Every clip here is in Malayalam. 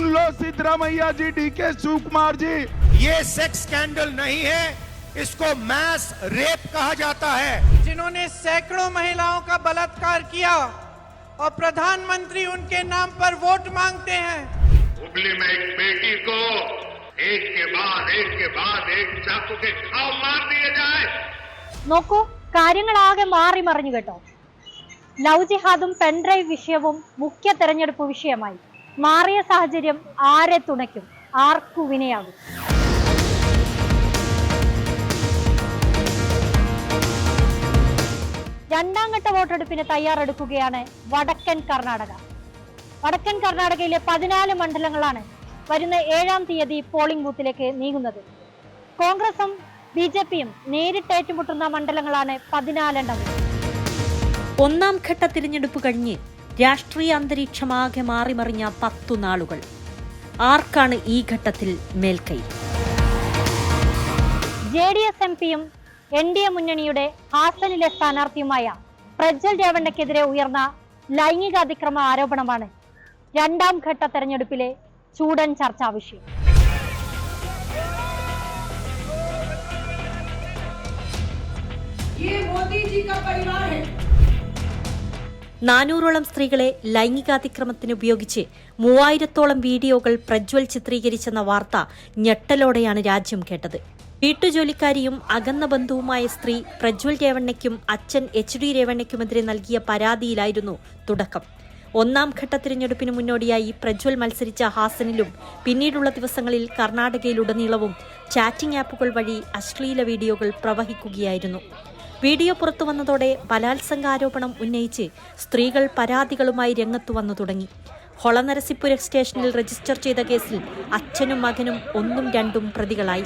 सुन लो सिद्धरामैया जी डी के शिवकुमार जी ये सेक्स स्कैंडल नहीं है इसको मैस रेप कहा जाता है जिन्होंने सैकड़ों महिलाओं का बलात्कार किया और प्रधानमंत्री उनके नाम पर वोट मांगते हैं हुगली में एक बेटी को एक के बाद एक के बाद एक चाकू के घाव मार दिए जाए നോക്കൂ കാര്യങ്ങളാകെ മാറി മറിഞ്ഞു കേട്ടോ ലവ് ജിഹാദും പെൺഡ്രൈവ് വിഷയവും മുഖ്യ തെരഞ്ഞെടുപ്പ് വിഷയമായി മാറിയ സാഹചര്യം ആരെ തുണയ്ക്കും? ആർക്കു വിനയാകും? രണ്ടാം ഘട്ട വോട്ടെടുപ്പിന് തയ്യാറെടുക്കുകയാണ് വടക്കൻ കർണാടക. വടക്കൻ കർണാടകയിലെ പതിനാല് മണ്ഡലങ്ങളാണ് വരുന്ന ഏഴാം തീയതി പോളിംഗ് ബൂത്തിലേക്ക് നീങ്ങുന്നത്. കോൺഗ്രസും ബി ജെ പിയും നേരിട്ട് ഏറ്റുമുട്ടുന്ന മണ്ഡലങ്ങളാണ് പതിനാലെണ്ണം ഒന്നാം ഘട്ട തിരഞ്ഞെടുപ്പ് കഴിഞ്ഞ് രാഷ്ട്രീയ അന്തരീക്ഷമാകെ മാറിമറിഞ്ഞ പത്തു നാളുകൾ ആർക്കാണ് ഈ ഘട്ടത്തിൽ മേൽക്കൈ ജെ ഡി എസ് എം പിയും എൻ ഡി എ മുന്നണിയുടെ ഹാസനിലെ സ്ഥാനാർത്ഥിയുമായ പ്രജ്വൽ രേവണ്ണയ്ക്കെതിരെ ഉയർന്ന ലൈംഗികാതിക്രമ ആരോപണമാണ് രണ്ടാം ഘട്ട തെരഞ്ഞെടുപ്പിലെ ചൂടൻ ചർച്ചാ വിഷയം ये मोदी जी का परिवार है നാനൂറോളം സ്ത്രീകളെ ലൈംഗികാതിക്രമത്തിന് ഉപയോഗിച്ച് മൂവായിരത്തോളം വീഡിയോകൾ പ്രജ്വൽ ചിത്രീകരിച്ചെന്ന വാർത്ത ഞെട്ടലോടെയാണ് രാജ്യം കേട്ടത്. വീട്ടുജോലിക്കാരിയും അകന്ന ബന്ധുവുമായ സ്ത്രീ പ്രജ്വൽ രേവണ്ണയ്ക്കും അച്ഛൻ എച്ച് ഡി രേവണ്ണയ്ക്കുമെതിരെ നൽകിയ പരാതിയിലായിരുന്നു തുടക്കം. ഒന്നാം ഘട്ട തിരഞ്ഞെടുപ്പിന് മുന്നോടിയായി പ്രജ്വൽ മത്സരിച്ച ഹാസനിലും പിന്നീടുള്ള ദിവസങ്ങളിൽ കർണാടകയിലുടനീളവും ചാറ്റിംഗ് ആപ്പുകൾ വഴി അശ്ലീല വീഡിയോകൾ പ്രവഹിക്കുകയായിരുന്നു. വീഡിയോ പുറത്തു വന്നതോടെ ബലാത്സംഗാരോപണം ഉന്നയിച്ച് സ്ത്രീകൾ പരാതികളുമായി രംഗത്തു വന്നു തുടങ്ങി. ഹൊളനരസിപ്പുര സ്റ്റേഷനിൽ രജിസ്റ്റർ ചെയ്ത കേസിൽ അച്ഛനും മകനും ഒന്നും രണ്ടും പ്രതികളായി.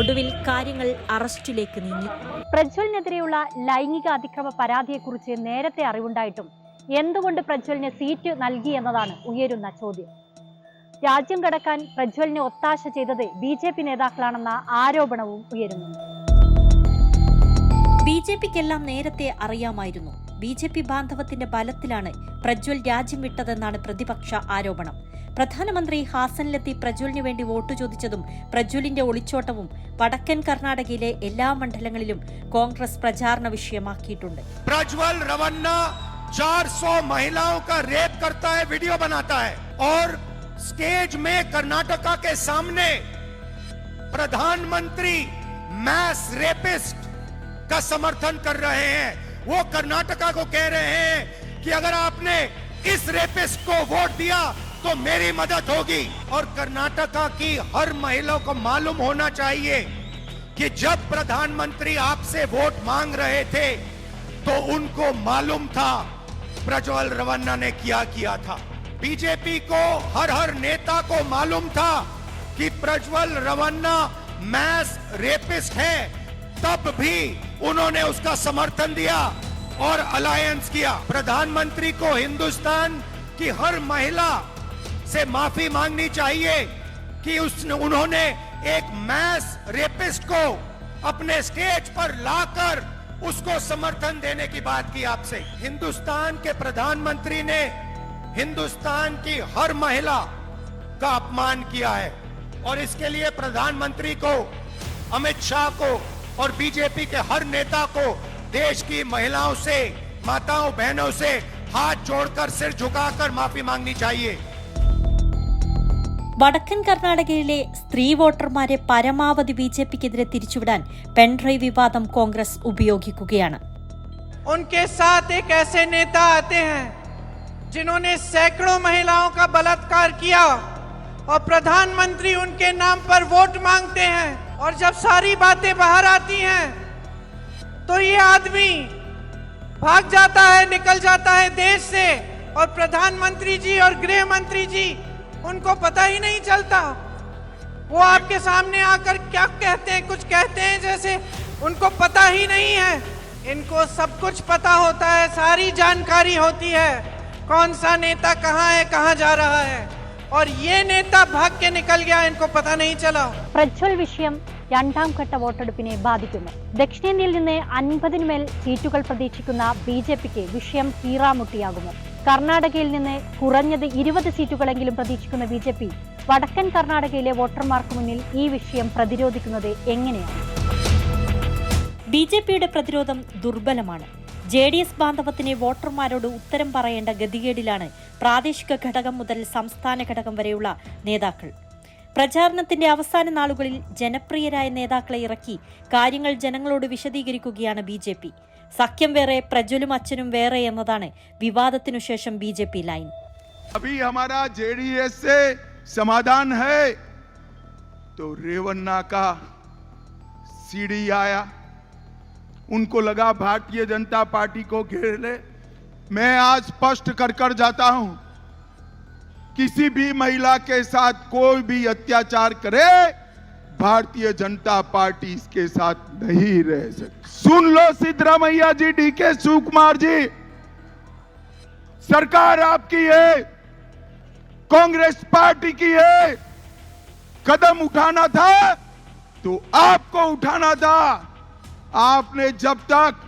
ഒടുവിൽ കാര്യങ്ങൾ അറസ്റ്റിലേക്ക് നീങ്ങി. പ്രജ്വലിനെതിരെയുള്ള ലൈംഗിക അതിക്രമ പരാതിയെക്കുറിച്ച് നേരത്തെ അറിവുണ്ടായിട്ടും എന്തുകൊണ്ട് പ്രജ്വലിന് സീറ്റ് നൽകി എന്നതാണ് ഉയരുന്ന ചോദ്യം. രാജ്യം കടക്കാൻ പ്രജ്വലിന് ഒത്താശ ചെയ്തത് ബി ജെ പി നേതാക്കളാണെന്ന ആരോപണവും ഉയരുന്നുണ്ട് ബി ജെ പിക്കെല്ലാം നേരത്തെ അറിയാമായിരുന്നു ബി ജെ പി ബാന്ധവത്തിന്റെ ബലത്തിലാണ് പ്രജ്വൽ രാജ്യം വിട്ടതെന്നാണ് പ്രതിപക്ഷ ആരോപണം പ്രധാനമന്ത്രി ഹാസനിലെത്തി പ്രജ്വലിന് വേണ്ടി വോട്ട് ചോദിച്ചതും പ്രജ്വലിന്റെ ഒളിച്ചോട്ടവും വടക്കൻ കർണാടകയിലെ എല്ലാ മണ്ഡലങ്ങളിലും കോൺഗ്രസ് പ്രചാരണ വിഷയമാക്കിയിട്ടുണ്ട് प्रज्वल रवन्ना 400 महिलाओं का रेप करता है वीडियो बनाता है और स्टेज में कर्नाटका के सामने प्रधानमंत्री मैस रेपिस्ट का समर्थन कर रहे हैं। वो कर्नाटका को कह रहे हैं कि अगर आपने इस रेपिस्ट को वोट दिया तो मेरी मदद होगी। और कर्नाटका की हर महिला को मालूम होना चाहिए कि जब प्रधानमंत्री आपसे वोट मांग रहे थे तो उनको मालूम था, प्रज्वल रवन्ना ने क्या किया था। बीजेपी को, हर हर नेता को मालूम था कि प्रज्वल रवन्ना मैस रेपिस्ट है। तब भी उन्होंने उसका समर्थन दिया और अलायंस किया। प्रधानमंत्री को हिंदुस्तान की हर महिला से माफ़ी मांगनी चाहिए कि उसने, उन्होंने एक मैस रेपिस्ट को अपने स्टेज पर लाकर उसको समर्थन देने की बात की आपसे। हिंदुस्तान के प्रधानमंत्री ने हिंदुस्तान की हर महिला का अपमान किया है और इसके लिए प्रधानमंत्री को अमित शाह को और बीजेपी के हर नेता को देश की महिलाओं से माताओं बहनों से हाथ जोड़कर सिर झुकाकर माफी मांगनी चाहिए വടക്കൻ കർണാടകയിലെ സ്ത്രീ വോട്ടർമാരെ പരമാവധി ബി ജെ പിക്കെതിരെ തിരിച്ചുവിടാൻ പെൺഡ്രൈവ് വിവാദം കോൺഗ്രസ് ഉപയോഗിക്കുകയാണ് उनके साथ एक ऐसे नेता आते हैं जिन्होंने सैकड़ों महिलाओं का बलात्कार किया और प्रधानमंत्री उनके नाम पर वोट मांगते हैं और जब सारी बातें बाहर आती हैं तो ये आदमी भाग जाता है, निकल जाता है देश से और प्रधानमंत्री जी और गृह मंत्री जी, उनको पता ही नहीं चलता। वो आपके सामने आकर क्या कहते हैं, कुछ कहते हैं जैसे उनको पता ही नहीं है। इनको सब कुछ पता होता है, सारी जानकारी होती है। कौन सा नेता कहाँ है कहाँ जा रहा है और ये नेता भाग के निकल गया इनको पता नहीं चला പ്രജ്വൽ വിഷയം രണ്ടാം ഘട്ട വോട്ടെടുപ്പിനെ ബാധിക്കുന്നു ദക്ഷിണേന്ത്യയിൽ നിന്ന് അൻപതിനുമേൽ സീറ്റുകൾ പ്രതീക്ഷിക്കുന്ന ബി ജെ പിക്ക് വിഷയം കീറാമുട്ടിയാകുമോ കർണാടകയിൽ നിന്ന് കുറഞ്ഞത് ഇരുപത് സീറ്റുകളെങ്കിലും പ്രതീക്ഷിക്കുന്ന ബി ജെ പി വടക്കൻ കർണാടകയിലെ വോട്ടർമാർക്ക് മുന്നിൽ ഈ വിഷയം പ്രതിരോധിക്കുന്നത് എങ്ങനെയാണ് ബി ജെ പിയുടെ പ്രതിരോധം ദുർബലമാണ് ജെ ഡി എസ് ബാന്ധവത്തിന് വോട്ടർമാരോട് ഉത്തരം പറയേണ്ട ഗതികേടിലാണ് പ്രാദേശിക ഘടകം മുതൽ സംസ്ഥാന ഘടകം വരെയുള്ള നേതാക്കൾ പ്രചാരണത്തിന്റെ അവസാന നാളുകളിൽ ജനപ്രിയരായ നേതാക്കളെ ഇറക്കി കാര്യങ്ങൾ ജനങ്ങളോട് വിശദീകരിക്കുകയാണ് ബി ജെ പി സഖ്യം വേറെ പ്രജ്വലും അച്ഛനും വേറെ എന്നതാണ് വിവാദത്തിനു ശേഷം ബി ജെ പി ലൈൻ अभी हमारा जेडीएस से समाधान है तो रेवन्ना का सीडी आया उनको लगा भारतीय जनता पार्टी को घेर ले। मैं आज स्पष्ट कर कर जाता हूँ, किसी भी महिला के साथ कोई भी अत्याचार करे, भारतीय जनता पार्टी इसके साथ नहीं रह सकती। सुन लो सिद्धरामैया जी डी के शिवकुमार जी। सरकार आपकी है, कांग्रेस पार्टी की है। कदम उठाना था तो आपको उठाना था। आपने जब तक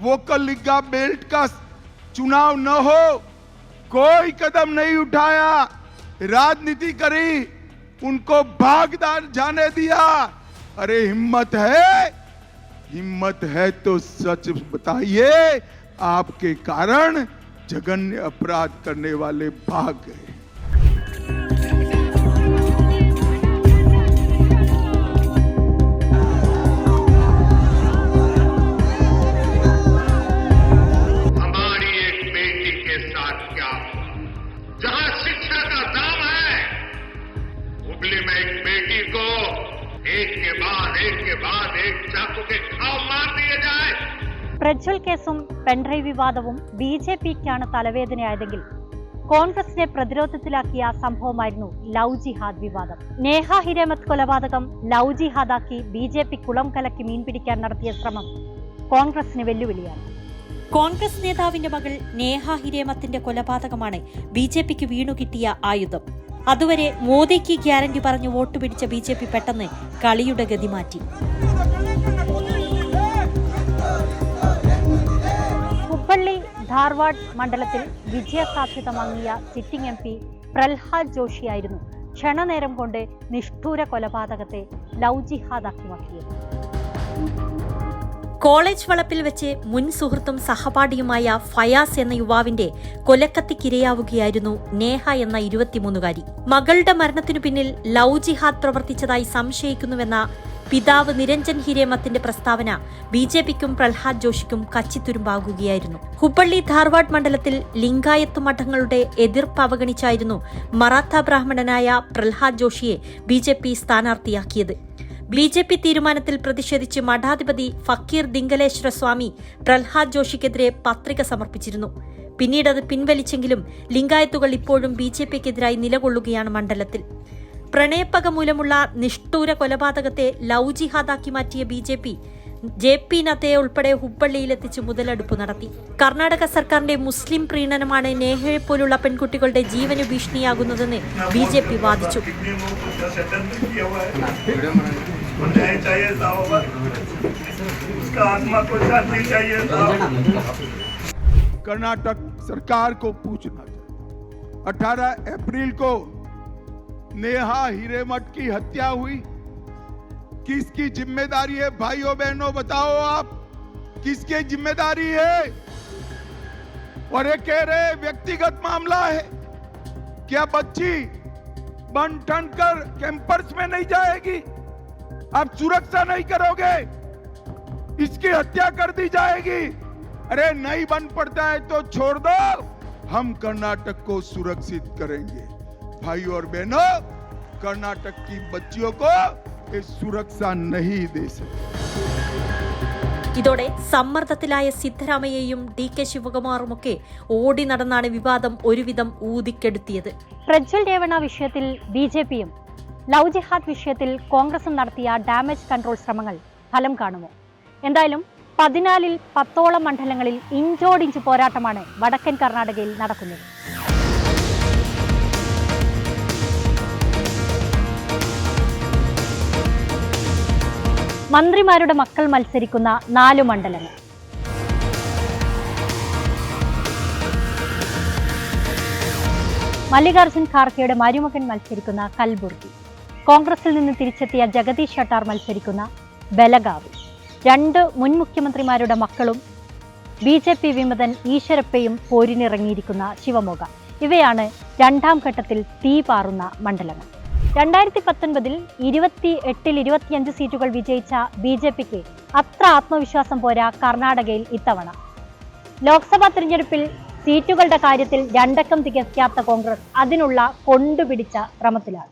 वोकल लिगा बेल्ट का चुनाव न हो, कोई कदम नहीं उठाया, राजनीति करी, उनको भागदार जाने दिया। अरे हिम्मत है? हिम्मत है तो सच बताइए, आपके कारण जघन्य अपराध करने वाले भाग गए। പ്രജ്വൽ കേസും പെൺഡ്രൈവ് വിവാദവും ബി ജെ പിക്കാണ് തലവേദനയായതെങ്കിൽ കോൺഗ്രസിനെ പ്രതിരോധത്തിലാക്കിയ സംഭവമായിരുന്നു ലവ് ജിഹാദ് വിവാദം. നേഹ ഹിരേമത് കൊലപാതകം ലവ് ജിഹാദാക്കി ബി ജെ പി കുളം കലക്കി മീൻ പിടിക്കാൻ നടത്തിയ ശ്രമം കോൺഗ്രസിന് വെല്ലുവിളിയാണ്. കോൺഗ്രസ് നേതാവിന്റെ മകൾ നേഹ ഹിരേമത്തിന്റെ കൊലപാതകമാണ് ബി ജെ പിക്ക് വീണുകിട്ടിയ ആയുധം. അതുവരെ മോദിക്ക് ഗ്യാരണ്ടി പറഞ്ഞ് വോട്ട് പിടിച്ച ബി ജെ പി പെട്ടെന്ന് കളിയുടെ ഗതി മാറ്റി ധാർവാഡ് മണ്ഡലത്തിൽ വിജയസാധ്യത മങ്ങിയ സിറ്റിംഗ് എം പി പ്രഹ്ലാദ് ജോഷിയായിരുന്നു ക്ഷണനേരം കൊണ്ട് നിഷ്ഠൂര കൊലപാതകത്തെ ലവ് ജിഹാദാക്കി മാറ്റിയത് കോളേജ് വളപ്പിൽ വെച്ച് മുൻ സുഹൃത്തും സഹപാഠിയുമായ ഫയാസ് എന്ന യുവാവിന്റെ കൊലക്കത്തിക്കിരയാവുകയായിരുന്നു നേഹ എന്ന ഇരുപത്തിമൂന്നുകാരി. മകളുടെ മരണത്തിനു പിന്നിൽ ലവ് ജിഹാദ് പ്രവർത്തിച്ചതായി സംശയിക്കുന്നുവെന്ന പിതാവ് നിരഞ്ജൻ ഹിരേമത്തിന്റെ പ്രസ്താവന ബി ജെ പിക്കും പ്രഹ്ലാദ് ജോഷിക്കും കച്ചിത്തുരുമ്പാകുകയായിരുന്നു. ഹുബ്ബള്ളി ധാർവാഡ് മണ്ഡലത്തിൽ ലിംഗായത്ത് മഠങ്ങളുടെ എതിർപ്പ് അവഗണിച്ചായിരുന്നു മറാത്ത ബ്രാഹ്മണനായ പ്രഹ്ലാദ് ജോഷിയെ ബി ജെ പി സ്ഥാനാർത്ഥിയാക്കിയത്. ബി ജെ പി തീരുമാനത്തിൽ പ്രതിഷേധിച്ച് മഠാധിപതി ഫക്കീർ ദിങ്കലേശ്വര സ്വാമി പ്രഹ്ലാദ് ജോഷിക്കെതിരെ പത്രിക സമർപ്പിച്ചിരുന്നു. പിന്നീട് അത് പിൻവലിച്ചെങ്കിലും ലിംഗായത്തുകൾ ഇപ്പോഴും ബി ജെ പിക്കെതിരായി നിലകൊള്ളുകയാണ് മണ്ഡലത്തിൽ. പ്രണയപ്പക മൂലമുള്ള നിഷ്ഠൂര കൊലപാതകത്തെ ലവ് ജിഹാദാക്കി മാറ്റിയ B J P J P നദ്ദയെ ഉൾപ്പെടെ ഹുബ്ബള്ളിയിലെത്തിച്ച് മുതലെടുപ്പ് നടത്തി കർണാടക സർക്കാരിന്റെ മുസ്ലിം പ്രീണനമാണ് നേഹയെ പോലുള്ള പെൺകുട്ടികളുടെ ജീവന് ഭീഷണിയാകുന്നതെന്ന് ബി ജെ പി വാദിച്ചു कितने लोगों का षड्यंत्र किया हुआ है उसको न्याय चाहिए साहब उसका आत्मा को शांति चाहिए साहब कर्नाटक सरकार को पूछना चाहिए 18 अप्रैल को नेहा हिरेमठ की हत्या हुई। किसकी ज़िम्मेदारी है, भाइयों बहनों, बताओ आप? किसकी ज़िम्मेदारी है? और ये कह रहे व्यक्तिगत मामला है। क्या बच्ची बन ठन कर कैंपस में नहीं जाएगी? आप सुरक्षा नहीं करोगे? इसकी हत्या कर दी जाएगी। अरे नहीं बन पड़ता है तो छोड़ दो। हम कर्नाटक को सुरक्षित करेंगे। भाई और बहनों कर्नाटक की बच्चियों को ये सुरक्षा नहीं दे सकते ഇതോടെ സമ്മർദ്ദത്തിലായ സിദ്ധരാമയ്യയും ഡി കെ ശിവകുമാറുമൊക്കെ ഓടി നടന്നാണ് വിവാദം ഒരുവിധം ഊതിക്കെടുത്തിയത് പ്രജ്വൽ രേവണ വിഷയത്തിൽ ബി ജെ പിയും ലവ് ജിഹാദ് വിഷയത്തിൽ കോൺഗ്രസും നടത്തിയ ഡാമേജ് കൺട്രോൾ ശ്രമങ്ങൾ ഫലം കാണുമോ എന്തായാലും പതിനാലിൽ പത്തോളം മണ്ഡലങ്ങളിൽ ഇഞ്ചോടിഞ്ച് പോരാട്ടമാണ് വടക്കൻ കർണാടകയിൽ നടക്കുന്നത് മന്ത്രിമാരുടെ മക്കൾ മത്സരിക്കുന്ന നാലു മണ്ഡലങ്ങൾ. മല്ലികാർജുൻ ഖാർഗെയുടെ മരുമകൻ മത്സരിക്കുന്ന കൽബുർഗി. കോൺഗ്രസിൽ നിന്ന് തിരിച്ചെത്തിയ ജഗദീഷ് ഷട്ടാർ മത്സരിക്കുന്ന ബലഗാവ്. രണ്ട് മുൻ മുഖ്യമന്ത്രിമാരുടെ മക്കളും ബി ജെ പി വിമതൻ ഈശ്വരപ്പയും പോരിനിറങ്ങിയിരിക്കുന്ന ശിവമോഗ. ഇവയാണ് രണ്ടാം ഘട്ടത്തിൽ തീ പാറുന്ന മണ്ഡലങ്ങൾ. രണ്ടായിരത്തി പത്തൊൻപതിൽ ഇരുപത്തി എട്ടിൽ ഇരുപത്തിയഞ്ച് സീറ്റുകൾ വിജയിച്ച ബി ജെ പിക്ക് അത്ര ആത്മവിശ്വാസം പോരാ കർണാടകയിൽ ഇത്തവണ. ലോക്സഭാ തിരഞ്ഞെടുപ്പിൽ സീറ്റുകളുടെ കാര്യത്തിൽ രണ്ടക്കം തികയ്ക്കാത്ത കോൺഗ്രസ് അതിനുള്ള കൊണ്ടുപിടിച്ച ശ്രമത്തിലാണ്